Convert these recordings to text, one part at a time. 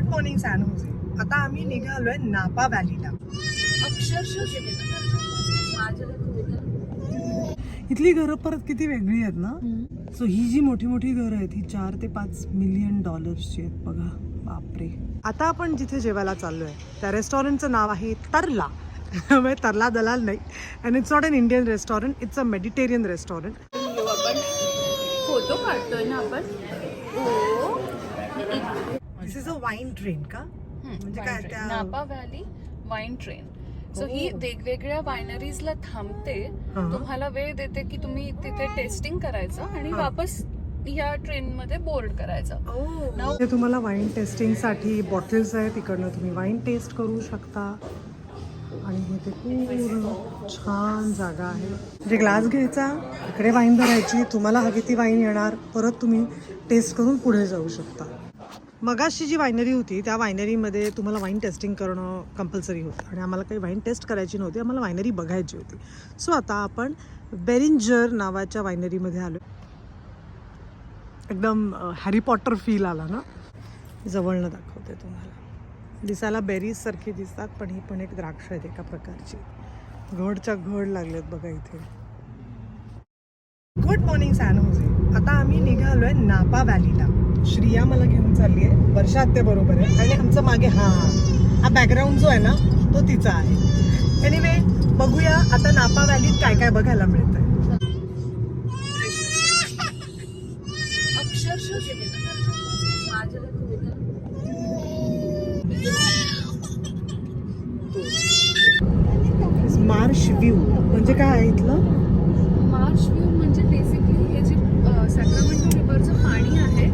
Good morning San होजे आता आम्ही निघालोय नापा व्हॅलीला इथली घरं परत किती वेगळी आहेत ना? सो ही जी मोठी मोठी घरं आहेत ही चार ते पाच मिलियन डॉलर्सची आहेत बघा. बापरे. आता आपण जिथे जेवायला चाललोय त्या रेस्टॉरंटचं नाव आहे तरला. म्हणजे तरला दलाल नाही. And it's not an Indian restaurant it's a Mediterranean restaurant photo काढतोय ना आपण? हो इज अ वाईन ट्रेन का? म्हणजे काय त्या- Napa Valley wine train so ही Oh. वेगवेगळ्या वायनरीजला थांबते. हा. तुम्हाला वेळ देते की तुम्ही तिथे टेस्टिंग करायचं आणि हा. वापस या ट्रेन मध्ये बोर्ड करायचं. हे तुम्हाला वाईन टेस्टिंगसाठी बॉटल्स आहेत. तिकडनं तुम्ही वाईन टेस्ट करू शकता. आणि हे ते पूर्ण छान जागा आहे. म्हणजे ग्लास घ्यायचा इकडे वाईन भरायची. तुम्हाला हवी ती वाईन येणार. परत तुम्ही टेस्ट करून पुढे जाऊ शकता. मगाशी जी वायनरी होती त्या वायनरीमध्ये तुम्हाला वाईन टेस्टिंग करणं कंपल्सरी होतं. आणि आम्हाला काही वाईन टेस्ट करायची नव्हती आम्हाला वायनरी बघायची होती. सो आता आपण बेरिंजर नावाच्या वायनरीमध्ये आलो एकदम हॅरी पॉटर फील आला ना? जवळनं दाखवते तुम्हाला. दिसायला बेरीजसारखी दिसतात पण ही पण एक द्राक्ष आहेत एका प्रकारची. घडच्या घड लागलेत बघा इथे. गुड मॉर्निंग सॅन आता आम्ही निघालो आहे नापा व्हॅलीला श्रिया मला घेऊन चालली आहे. वर्षा बरोबर आहे. आणि आमचं मागे हा हा बॅकग्राऊंड जो आहे ना तो तिचा आहे. एनिवे बघूया आता नापा व्हॅलीत काय काय बघायला माझ्या मार्श व्ह्यू म्हणजे काय आहे इथलं? मार्श व्ह्यू म्हणजे बेसिकली हे जे सॅक्रामेंटो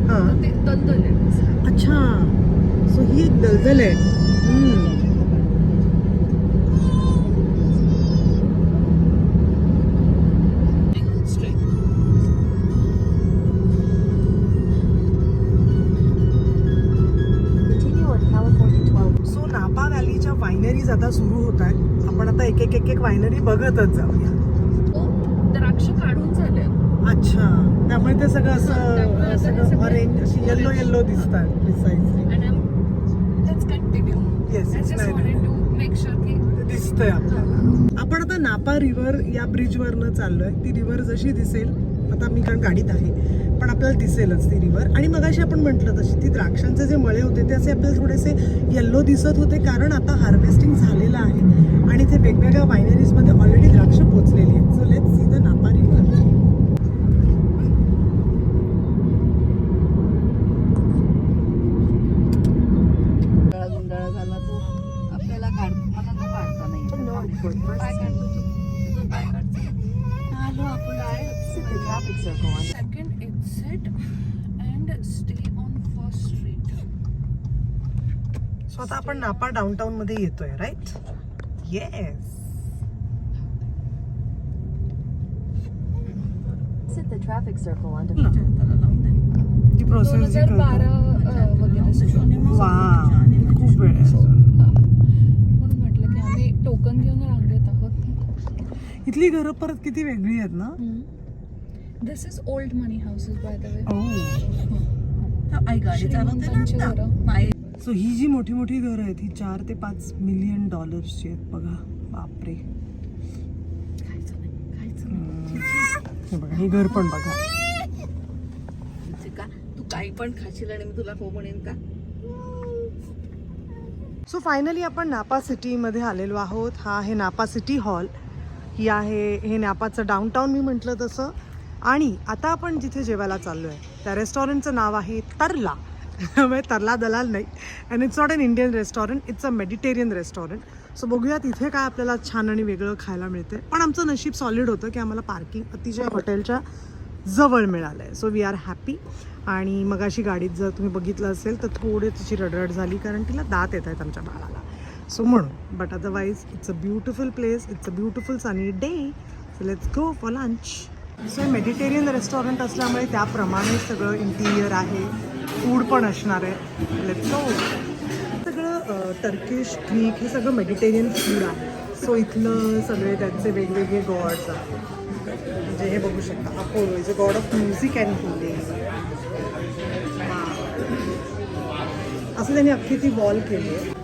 हा. तर ते दलदल आहे. अच्छा. सो ही एक दलदल आहे. हम्म. सो नापा व्हॅलीच्या वायनरीज आता सुरू होत आहेत. आपण आता एक एक एक एक वायनरी बघतच जाऊया. तो द्राक्ष काढून झाले अच्छा. त्यामुळे ते सगळं असं आता हे सगळं सगळं- ऑरेंज अशी येल्लो येल्लो दिसतात दिसतंय आपल्याला. आपण आता नापा रिव्हर या ब्रिजवरनं चाललोय. ती रिव्हर जशी दिसेल आता मी कारण गाडीत आहे पण आपल्याला दिसेलच ती रिव्हर आणि मगाशी आपण म्हटलं तशी ती द्राक्षांचे जे मळे होते ते असे आपल्याला थोडेसे येल्लो दिसत होते कारण आता हार्वेस्टिंग झालेलं आहे. आणि ते वेगवेगळ्या वायनरीजमध्ये ऑलरेडी द्राक्ष पोचलेली आहेत so let's see the Napa River गुंडाळा गुंडाळा झाला तो आपल्याला काढ मला तो काढता नाही येत. काय काढतो तू तू काय काढतो आलो आपण second exit and stay on First Street so आता आपण नापा डाऊनटाऊन मध्ये येतोय right yes Exit the traffic circle onto ती दोन प्रोसेस जी हजार बारा करतो वगैरे सुरू. वा खूप वेळ आहे अजून. म्हणून म्हटलं की आम्ही टोकन घेऊन रांगेत आहोत. इथली घरं परत किती वेगळी आहेत ना? This is old money houses by the way so ही जी मोठी मोठी घरं आहेत ही चार ते पाच मिलियन डॉलर्सची आहेत बघा. बापरे. बघा हे घर पण बघा. तू काही पण खाशील आणि मी तुला हो म्हणेन का? सो फायनली आपण नापा सिटीमध्ये आलेलो आहोत. हा आहे नापा सिटी हॉल. ही आहे हे नापाचं डाऊनटाऊन मी म्हटलं तसं. आणि आता आपण जिथे जेवायला चाललो आहे त्या रेस्टॉरंटचं नाव आहे तरला. म्हणजे तरला दलाल नाही. And it's not an Indian restaurant it's a Mediterranean restaurant so बघूया तिथे काय आपल्याला छान आणि वेगळं खायला मिळते पण आमचं नशीब सॉलिड होतं की आम्हाला पार्किंग अतिशय हॉटेलच्या जवळ मिळालं आहे सो वी आर हॅपी आणि मग अशी गाडीत जर तुम्ही बघितलं असेल तर थोडे तिची रडरड झाली कारण तिला दात येत आहेत आमच्या बाळाला. सो म्हणून but otherwise it's a beautiful place it's a beautiful sunny day so let's go for lunch so हे मेडिटेरियन रेस्टॉरंट असल्यामुळे त्याप्रमाणे सगळं इंटिरियर आहे. फूड पण असणार आहे. लेट्स गो सगळं टर्किश ग्रीक हे सगळं मेडिटेरियन फूड आहे. सो इथलं सगळे त्यांचे वेगवेगळे गॉड्स आहेत. म्हणजे हे बघू शकता Apollo is a god of music and healing असं त्यांनी अख्खी ती वॉल केली आहे.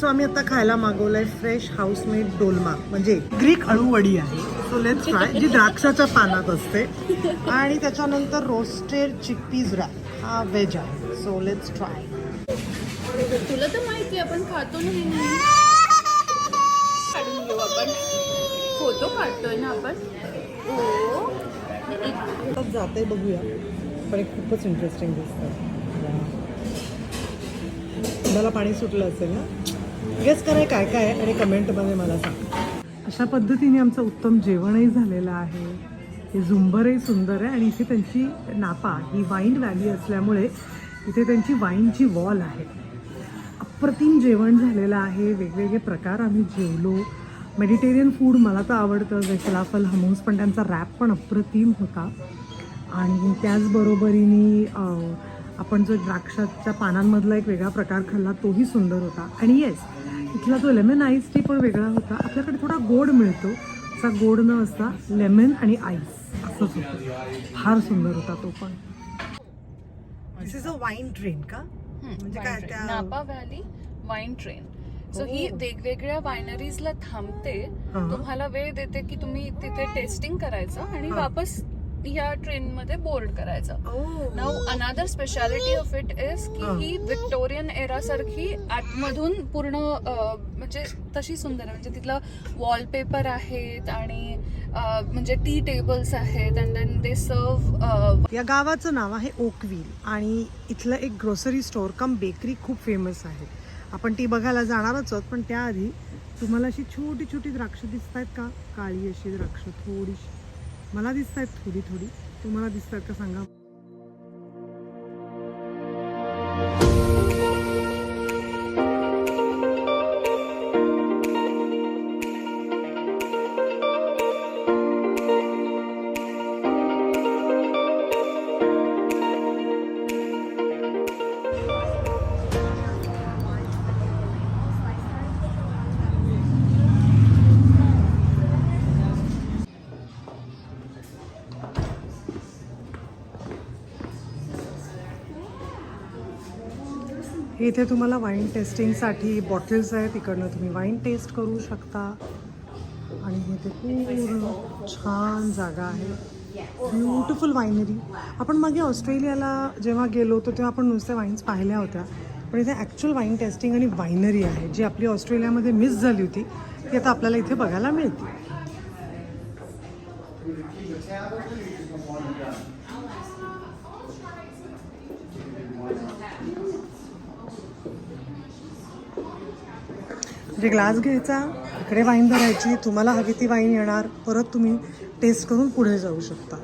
सो आम्ही आता खायला मागवलंय फ्रेश हाऊसमेड डोलमा म्हणजे ग्रीक अळूवडी आहे. सो लेट्स ट्राय जी द्राक्षाच्या पानात असते. आणि त्याच्यानंतर रोस्टेड चिकपीज रॅप हा व्हेज आहे. सो लेट्स ट्राय तुला तर माहिती आपण खातो ना. नाही काढून घेऊ आपण. फोटो काढतोय ना आपण. जाते बघूया. पण एक खूपच इंटरेस्टिंग दिसतं तुम्हाला पाणी सुटलं असेल ना? गेस कराय काय काय आणि कमेंटमध्ये मला सांग. अशा पद्धतीने आमचं उत्तम जेवणही झालेलं आहे. हे झुंबरही सुंदर आहे आणि इथे त्यांची नापा ही वाईन व्हॅली असल्यामुळे इथे त्यांची वाईनची वॉल आहे. अप्रतिम जेवण झालेलं आहे. वेगवेगळे प्रकार आम्ही जेवलो. मेडिटेरियन फूड मला तर आवडतं जे फलाफल हमूस पण त्यांचा रॅप पण अप्रतिम होता. आणि त्याचबरोबरीने आपण जो द्राक्षाच्या पानांमधला एक वेगळा प्रकार खाल्ला तोही सुंदर होता. आणि येस इथला जो लेमन आईस टी पण वेगळा होता. आपल्याकडे थोडा गोड मिळतो. असा गोड न असता लेमन आणि आईस असंच होतं. फार सुंदर होता तो पण. This is a wine train का? म्हणजे काय Napa Valley wine train so ही Oh. वेगवेगळ्या वायनरीजला थांबते हा. तुम्हाला वेळ देते की तुम्ही तिथे टेस्टिंग करायचं आणि हा. वापस या ट्रेन मध्ये बोर्ड करायचं. नाव another speciality of it is की हा. ही विक्टोरियन एरा सारखी आतमधून पूर्ण म्हणजे तशी सुंदर आहे म्हणजे तिथलं वॉलपेपर आहेत आणि म्हणजे टी टेबल्स आहेत अँड देन दे सर्व या गावाचं नाव आहे ओकव्हील आणि इथलं एक ग्रोसरी स्टोअर कम बेकरी खूप फेमस आहे आपण ती बघायला जाणारच आहोत पण त्याआधी तुम्हाला अशी छोटी छोटी द्राक्ष दिसत आहेत का? काळी अशी द्राक्ष थोडीशी. मला दिसत आहेत थोडी थोडी. तुम्हाला दिसत आहेत का? सांगा. इथे तुम्हाला वाईन टेस्टिंगसाठी बॉटल्स आहेत. इकडनं तुम्ही वाईन टेस्ट करू शकता. आणि इथे पूर्ण छान जागा आहे. ब्युटिफुल वायनरी आपण मागे ऑस्ट्रेलियाला जेव्हा गेलो होतो तेव्हा आपण नुसत्या वाईन्स पाहिल्या होत्या. पण इथे ॲक्च्युअल वाईन टेस्टिंग आणि वायनरी आहे जी आपली ऑस्ट्रेलियामध्ये मिस झाली होती ती आता आपल्याला इथे बघायला मिळते. म्हणजे ग्लास घ्यायचा इकडे वाईन भरायची तुम्हाला हवी ती वाईन येणार परत तुम्ही टेस्ट करून पुढे जाऊ शकता.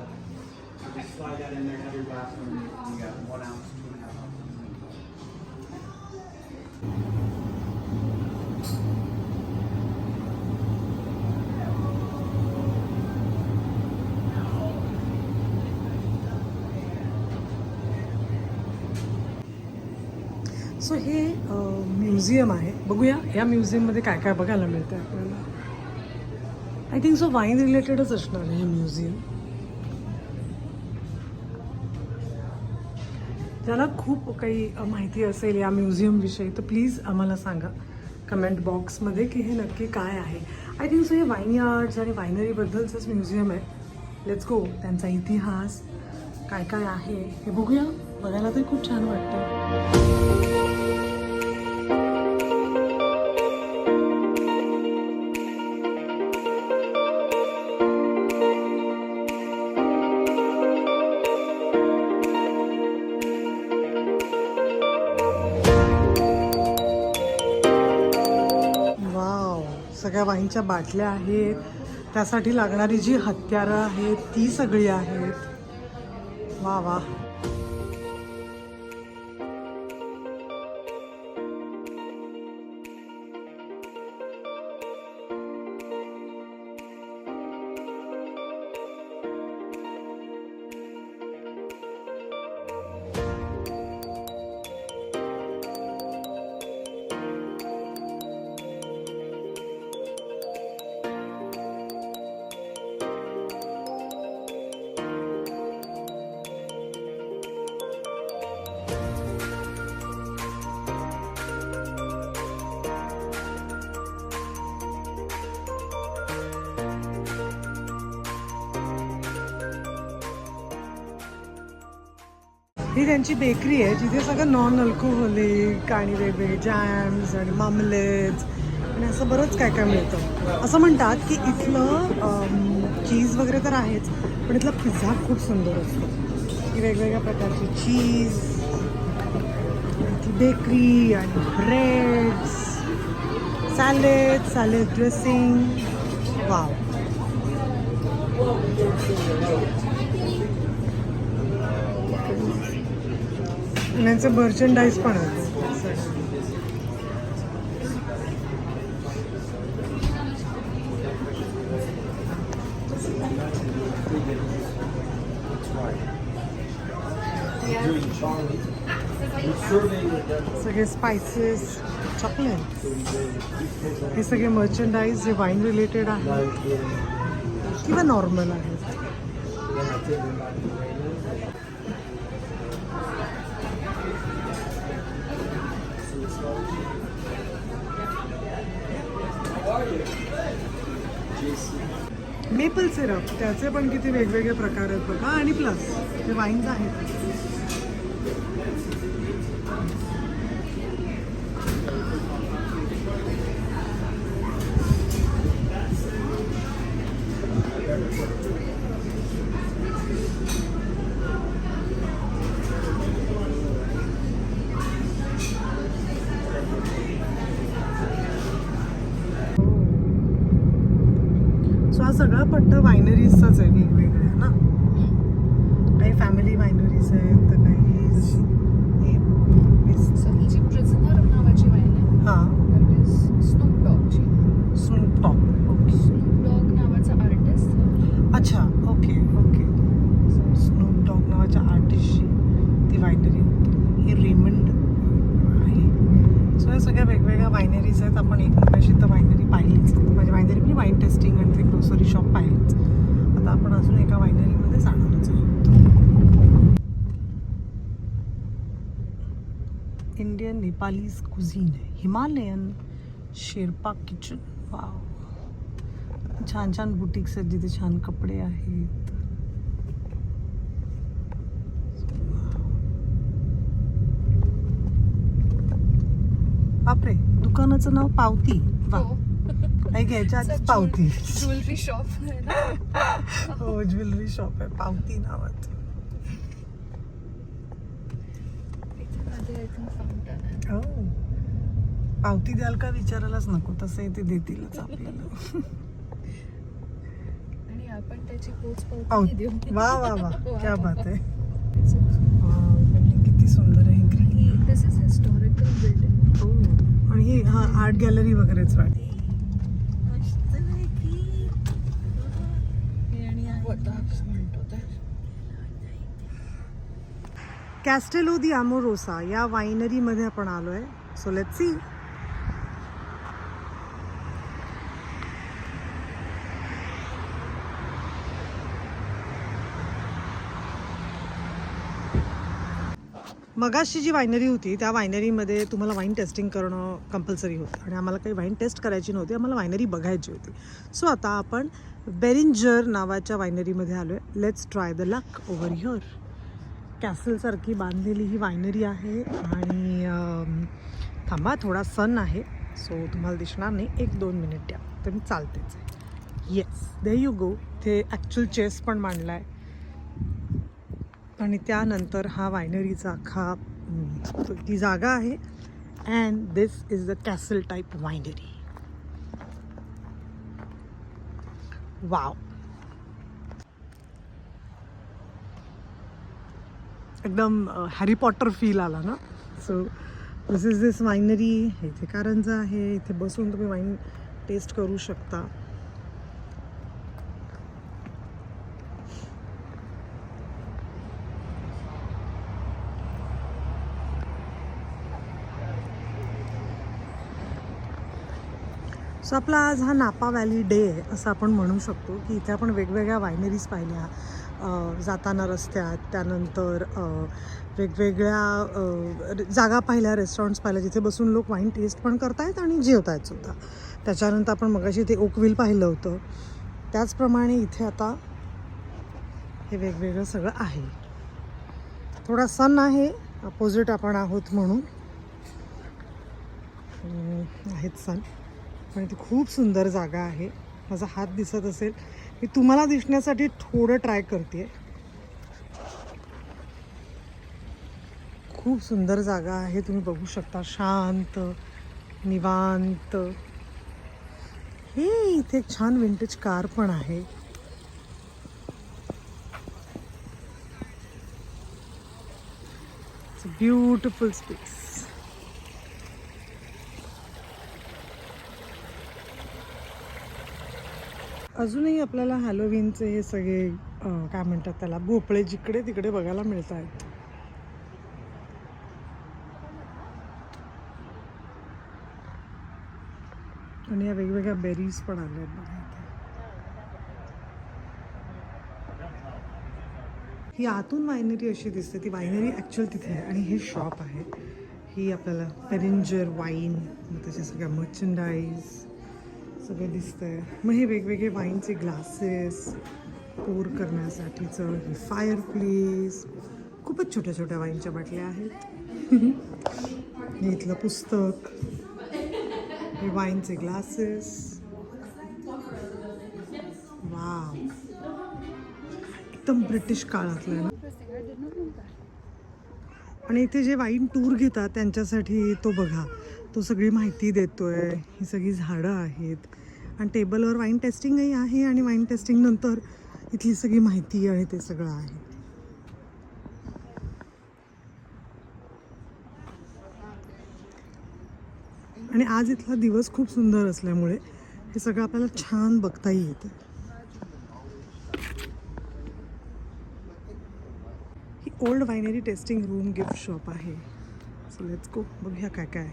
बघूया या म्युझियममध्ये काय काय बघायला मिळतं आपल्याला. आय थिंक सो वाईन रिलेटेडच असणार आहे हे म्युझियम ज्याला खूप काही माहिती असेल या म्युझियमविषयी तर प्लीज आम्हाला सांगा कमेंट बॉक्समध्ये की हे नक्की काय आहे. आय थिंक सो हे वाईन यार्ड्स आणि वायनरीबद्दलचंच म्युझियम आहे. लेट्स गो त्यांचा इतिहास काय काय आहे हे बघूया. बघायला तरी खूप छान वाटतं सगळ्या वाईनच्या बाटल्या आहेत. त्यासाठी लागणारी जी हत्यारं आहेत ती सगळी आहेत. वा वा. ही त्यांची बेकरी आहे जिथे सगळं नॉन अल्कोहोलिक आणि वेगवेगळे जॅम्स आणि मामलेट्स आणि असं बरंच काय काय मिळतं. असं म्हणतात की इथलं चीज वगैरे तर आहेच पण इथला पिझ्झा खूप सुंदर असतो. की वेगवेगळ्या प्रकारची चीज बेकरी आणि breads salad salad dressing wow आणि यांचं मर्चंडाईज पण आहे. सगळे स्पायसेस चॉकलेट हे सगळे मर्चंडाईज जे वाईन रिलेटेड आहे. किंवा नॉर्मल आहेत मेपल सिरप त्याचे पण किती वेगवेगळे प्रकार आहेत बघा. आणि प्लस हे वाईन्स आहेत. सो वायनरीजचाच आहे वेगवेगळ्या ना? काही फॅमिली वायनरीज आहेत तर काही जी प्रिझनर नावाची वाईन आहे? हा. स्नूप डॉगची स्नूप ओके स्नूप डॉग नावाचा आर्टिस्ट अच्छा ओके ओके स्नूप डॉग नावाच्या आर्टिस्टची ती वायनरी ही रेमंड आहे. सो या सगळ्या वेगवेगळ्या वायनरीज आहेत. आपण एकमेकाशी तर वायनरी पाहिलीच. म्हणजे वायनरी म्हणजे वाईन टेस्टिंग आणि ते ग्रोसरी शॉप पाहिलीच. आता आपण अजून एका वायनरीमध्ये जाणारच आहोत इंडियन नेपालीज कुझीन आहे हिमालयन शेर्पा किचन वाव छान छान बुटिक्स आहेत जिथे छान कपडे आहेत. बापरे दुकानाचं नाव पावती. वा. हो. काही घ्यायच्या आधीच पावती. ज्वेलरी शॉप हो ज्वेलरी शॉप आहे पावती आहे हो. पावती द्याल का विचारायलाच नको तसंही ते देतीलच आपल्याला. आणि आपण त्याची पोच पावती देऊ वा वा वा क्या बात आहे. किती सुंदर आहे green this is historical building हो. आणि ही हा आर्ट गॅलरी वगैरेच वाटते. कॅस्टेलो दी आमोरोसा या वायनरीमध्ये आपण आलो आहे सो लेट सी मगाशी जी वायनरी होती त्या वायनरीमध्ये तुम्हाला वाईन टेस्टिंग करणं कंपल्सरी होतं. आणि आम्हाला काही वाईन टेस्ट करायची नव्हती आम्हाला वायनरी बघायची होती. सो आता आपण बेरिंजर नावाच्या वायनरीमध्ये आलो आहे let's try the luck over here कॅसलसारखी बांधलेली ही वायनरी आहे. आणि थांबा थोडा सन आहे. सो तुम्हाला दिसणार नाही. एक दोन मिनिट द्या. तर मी चालतेच आहे. येस दे यू गो ते ॲक्च्युअल चेस पण मांडला आहे आणि त्यानंतर हा वायनरीचा अख्खा ती जागा आहे. And this is the castle type winery wow एकदम हॅरी पॉटर फील आला ना? So this is this winery इथे कारंजा आहे. इथे बसून तुम्ही वाईन टेस्ट करू शकता. सो आपला आज हा नापा व्हॅली डे आहे असं आपण म्हणू शकतो की इथे आपण वेगवेगळ्या वायनरीज पाहिल्या. जाताना रस्त्यात त्यानंतर वेगवेगळ्या जागा पाहिल्या रेस्टॉरंट्स पाहिल्या जिथे बसून लोक वाईन टेस्ट पण करतायत आणि जेवतायत सुद्धा. त्याच्यानंतर आपण मगाशी ते ओकविल पाहिलं होतं. त्याचप्रमाणे इथे आता हे वेगवेगळं सगळं आहे. थोडा सन आहे अपोजिट आपण आहोत म्हणून. आहेत सन पण ती खूप सुंदर जागा आहे. माझा हात दिसत असेल. मी तुम्हाला दिसण्यासाठी थोडं ट्राय करते खूप सुंदर जागा आहे. तुम्ही बघू शकता. शांत निवांत. हे इथे एक छान विंटेज कार पण आहे. ब्युटिफुल स्पेस अजूनही आपल्याला हॅलोविनचे हे सगळे काय म्हणतात त्याला भोपळे जिकडे तिकडे बघायला मिळत आहेत आणि या वेगवेगळ्या बेरीज पण आल्या आहेत बघा इथे. ही आतून वायनरी अशी दिसते ती वायनरी ॲक्च्युअल तिथे आहे आणि हे शॉप आहे. ही आपल्याला पेरिंजर वाईन मग त्याच्या सगळ्या मर्चंडाईज सगळं दिसतंय. मग हे वेगवेगळे वाईनचे ग्लासेस पोर करण्यासाठीचं ही फायर प्लेस खूपच छोट्या छोट्या वाईनच्या बाटल्या आहेत. इथलं पुस्तक. हे वाईनचे ग्लासेस वाव एकदम ब्रिटिश काळातलं ना? आणि इथे जे वाईन टूर घेतात त्यांच्यासाठी तो बघा. तो सगळी माहिती देतोय. ही. सगळी झाडं आहेत. आणि टेबलवर वाईन टेस्टिंगही आहे आणि वाईन टेस्टिंग नंतर इथली सगळी माहिती आणि ते सगळं आहे. आणि आज इथला दिवस खूप सुंदर असल्यामुळे हे सगळं आपल्याला छान बघताही येतं. ही old winery tasting room gift shop आहे. सो लेट्स गो बघूया काय काय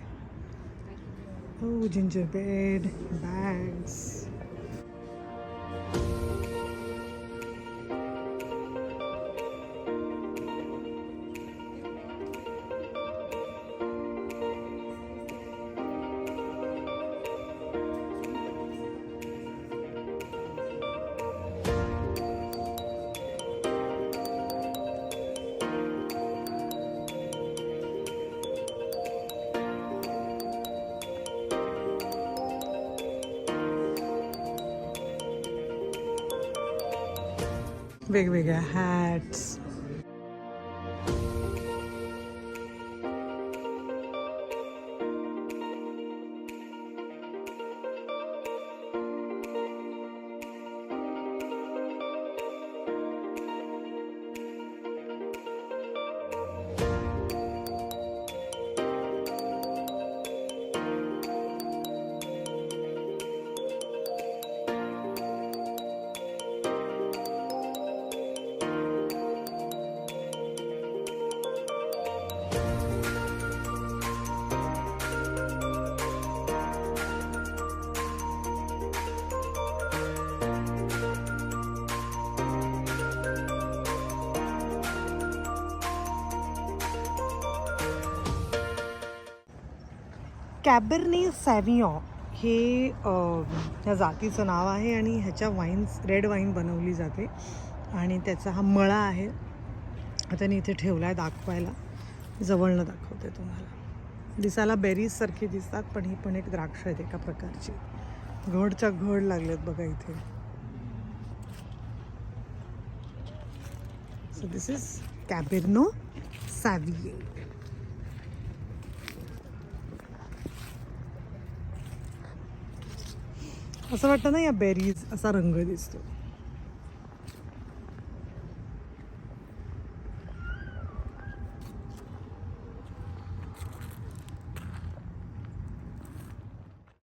Oh, gingerbread bags. वेगवेगळ्या हॅट्स कॅबरने सॅव्हियॉ हे ह्या जातीचं नाव आहे आणि ह्याच्या वाईन्स रेड वाईन बनवली जाते. आणि त्याचा हा मळा आहे. त्याने इथे ठेवला आहे दाखवायला जवळनं दाखवते तुम्हाला. दिसायला बेरीजसारखी दिसतात पण ही पण एक द्राक्ष आहेत एका प्रकारची. घडच्या घड लागलेत बघा इथे. सो दिस इज कॅबेर्नो सॅव्हिये असं वाटतं ना या बेरीज असा रंग दिसतो.